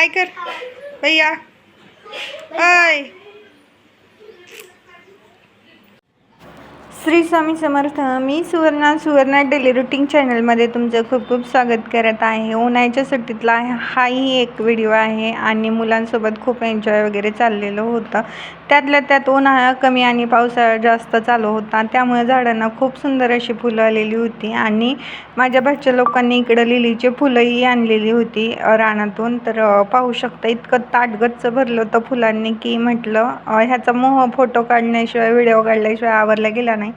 हाय कर भैया हाय श्री स्वामी समर्थ मी सुवर्णा सुवर्णा डेली रुटीन चॅनलमध्ये तुमचं खूप खूप स्वागत करत आहे. उन्हाळ्याच्या सुट्टीतला हाही एक व्हिडिओ आहे आणि मुलांसोबत खूप एन्जॉय वगैरे चाललेलं होतं. त्यातल्या त्यात उन्हाळा कमी आणि पावसाळा जास्त चालू होता. त्यामुळे झाडांना खूप सुंदर अशी फुलं आलेली होती आणि माझ्या भाच्या लोकांनी इकडं लिलीची फुलंही आणलेली होती रानातून. तर पाहू शकता इतकं ताटगच्च भरलं होतं फुलांनी की म्हटलं ह्याचा मोह फोटो काढण्याशिवाय व्हिडिओ काढल्याशिवाय आवरला गेला नाही.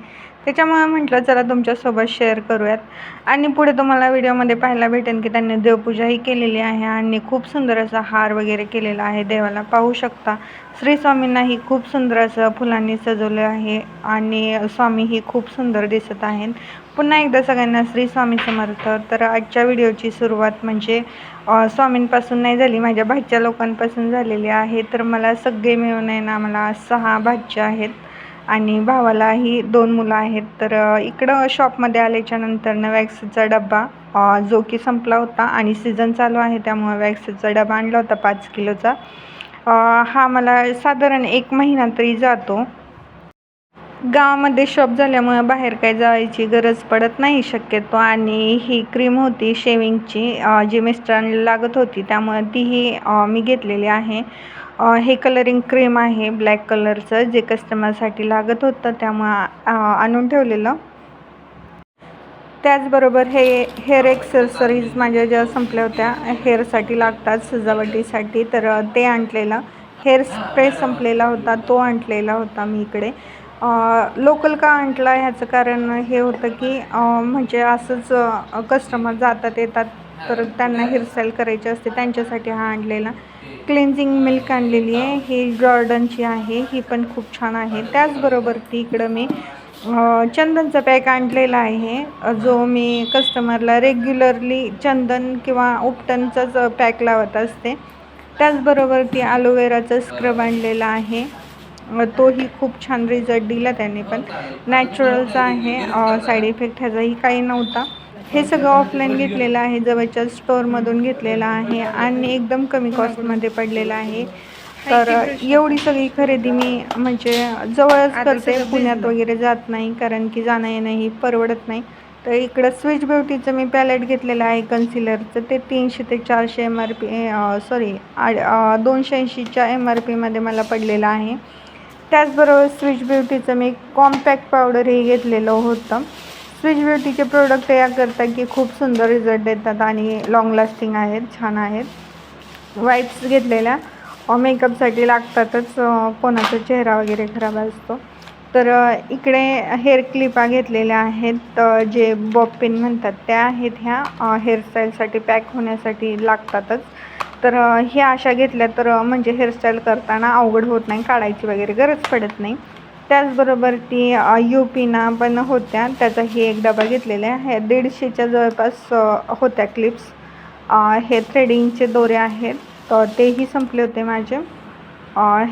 त्याच्यामुळे म्हटलं चला तुमच्यासोबत शेअर करूयात. आणि पुढे तुम्हाला व्हिडिओमध्ये पाहायला भेटेल की त्यांनी देवपूजाही केलेली आहे आणि खूप सुंदर असा हार वगैरे केलेला आहे. देवाला पाहू शकता. श्री स्वामींनाही खूप सुंदर असं फुलांनी सजवलं आहे आणि स्वामीही खूप सुंदर दिसत आहेत. पुन्हा एकदा सगळ्यांना श्री स्वामी समर्थ. तर आजच्या व्हिडिओची सुरुवात म्हणजे स्वामींपासून नाही झाली माझ्या भाच्या लोकांपासून झालेली आहे. तर मला सगळे मिळून आहे ना मला सहा भाच्या आहेत. आणि भावालाही दोन मुलं आहेत. तर इकडं शॉपमध्ये आल्याच्या नंतरनं वॅक्सचा डबा जो की संपला होता आणि सीझन चालू आहे त्यामुळे वॅक्सचा डबा आणला होता पाच किलोचा. हा मला साधारण एक महिना तरी जातो. गावामध्ये शॉप झाल्यामुळे बाहेर काही जायची गरज पडत नाही शक्यतो आणि ही क्रीम होती शेविंगची जी मिस्टरांना लागत होती त्यामुळे तीही मी घेतलेली आहे. हे कलरिंग क्रीम आहे ब्लॅक कलरचं जे कस्टमरसाठी लागत होतं त्यामुळं आणून ठेवलेलं. त्याचबरोबर हे हेअर एक्सेसरीज माझ्या ज्या संपल्या होत्या हेअरसाठी लागतात सजावटीसाठी. तर ते आणलेलं. हेअर स्प्रे संपलेला होता तो आणलेला होता मी इकडे. लोकल का आणला? ह्याचं कारण हे होतं की म्हणजे असंच कस्टमर जातात येतात. तर त्यांना हेअरस्टाईल करायची असते. त्यांच्यासाठी हा आणलेला क्लेन्झिंग मिल्क आणलेली आहे. ही जॉर्डनची आहे. ही पण खूप छान आहे. त्याचबरोबर ती इकडं मी चंदनचा पॅक आणलेला आहे. जो मी कस्टमरला रेग्युलरली चंदन किंवा उपटनचाच पॅक लावत असते. त्याचबरोबर ती ॲलोवेराचा स्क्रब आणलेला आहे. तोही खूप छान रिझल्ट दिला त्याने पण. नॅचरलचा आहे. साईड इफेक्ट ह्याचाही काही नव्हता. हे सगळं ऑफलाईन घेतलेलं आहे जवळच्या स्टोअरमधून घेतलेलं आहे आणि एकदम कमी कॉस्टमध्ये पडलेलं आहे. तर एवढी सगळी खरेदी मी म्हणजे जवळच करते पुण्यात वगैरे जात नाही कारण की जाणं येणं ही परवडत नाही. तर इकडं स्विच ब्युटीचं मी पॅलेट घेतलेलं आहे कन्सिलरचं ते तीनशे ते चारशे एम आर पी सॉरी दोनशे ऐंशीच्या एम आर पीमध्ये मला पडलेलं आहे. त्याचबरोबर स्विच ब्युटीचं मी कॉम्पॅक्ट पावडरही घेतलेलं होतं. स्विच ब्युटीचे प्रोडक्ट या करता की खूप सुंदर रिझल्ट देतात आणि लाँग लास्टिंग आहेत छान आहेत. वाईप्स घेतलेल्या. मेकअपसाठी लागतातच कोणाचा चेहरा वगैरे खराब असतो. तर इकडे हेअर क्लिपा घेतलेल्या आहेत जे बॉपिन म्हणतात त्या आहेत ह्या. हेअरस्टाईलसाठी पॅक होण्यासाठी लागतातच. तर ह्या अशा घेतल्या तर म्हणजे हेअरस्टाईल करताना अवघड होत नाही काढायची वगैरे गरज पडत नाही. त्याचबरोबर ती यू पीना पण होत्या. त्याचाही एक डबा घेतलेला आहे. दीडशेच्या जवळपास होत्या क्लिप्स हे थ्रेडिंगचे दोरे आहेत. तर तेही संपले होते माझे.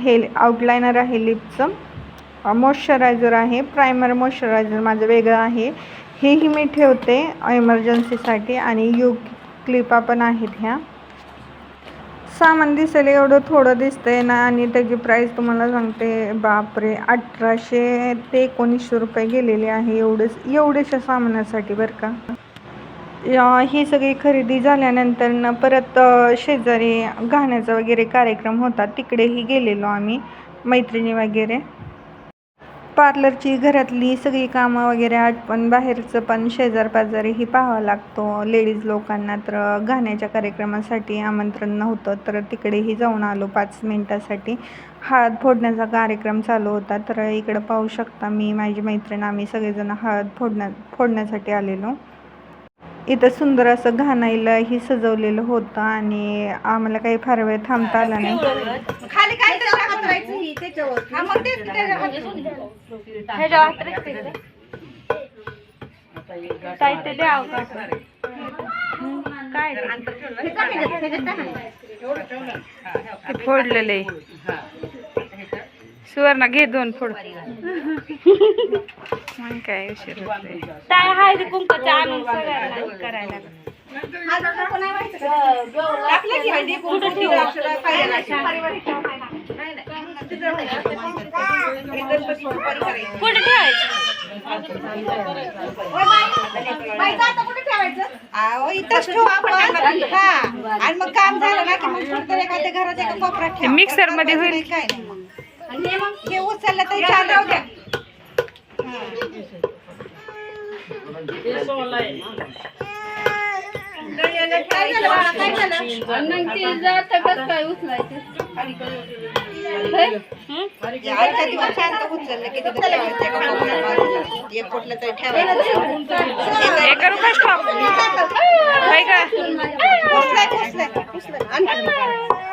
हे आउटलायनर आहे लिपचं मॉइश्चरायझर आहे. प्रायमर मॉइश्चरायझर माझं वेगळं आहे. हेही मी ठेवते इमर्जन्सीसाठी आणि यू क्लिपा पण आहेत ह्या. सामान दिसेल एवढं थोडं दिसतंय ना आणि त्याची प्राईस तुम्हाला सांगते बापरे अठराशे ते एकोणीसशे रुपये गेलेले आहे एवढंच एवढ्याशा सामानासाठी बरं का. ही सगळी खरेदी झाल्यानंतर ना परत शेजारी गाण्याचा वगैरे कार्यक्रम होता तिकडेही गेलेलो आम्ही मैत्रिणी वगैरे. पार्लरची घरातली सगळी कामं वगैरे आटपण बाहेरचं पण शेजारपाजारीही पाहावं लागतो. लेडीज लोकांना तर गाण्याच्या कार्यक्रमासाठी आमंत्रण नव्हतं तर तिकडेही जाऊन आलो पाच मिनटासाठी. हळद फोडण्याचा कार्यक्रम चालू होता तर इकडं पाहू शकता मी माझी मैत्रीण आम्ही सगळेजण हळद फोडण्या फोडण्यासाठी आलेलो. इथं सुंदर असं घाणाईलाही सजवलेलं होतं आणि आम्हाला काही फार वेळ थांबता आला नाही खाली काय तरी हातरायचं ही त्याच्यावर हा, मग तेच की त्याच्या हात- ह्याच्या हात राखते का? ताई ते द्यावं का? काय ते? हे सुवर्णा घे दोन फोड मग काय उशीर हाय ते कुंकाचं आणून सगळ्यांना करायला. आणि गणपती सुपारी करायची. कुठे ठेवायचं ओय बाई, बाईचं आता कुठे ठेवायचं? अहो, इथंच ठेवू आपण. हा. आणि मग काम झालं ना की मग एखाद्या घरात एका कोपऱ्यात ठेवा. मिक्सरमध्ये होईल. काय नाही हे मग हे उचललं तरी चालेल द्या काय झालं बाळा, काय झालं? या आजच्या दिवस शांत उचललं की तिथं ठेवायचं एका कोपऱ्यात बाजूला. एक कुठलं तरी ठेवायचं एका रुपयात स्टॉप होय का पुसलंय, पुसलंय, पुसलंय. आणि-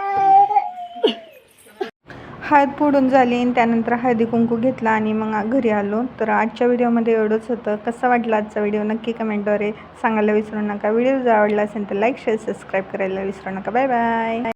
हळद फोडून झाली आणि त्यानंतर हळदी कुंकू घेतला आणि मग घरी आलो. तर आजच्या व्हिडिओमध्ये एवढंच होतं. कसा वाटला आजचा व्हिडिओ? नक्की कमेंटद्वारे सांगायला विसरू नका. व्हिडिओ जर आवडला असेल तर लाईक शेअर सबस्क्राईब करायला विसरू नका. Bye bye.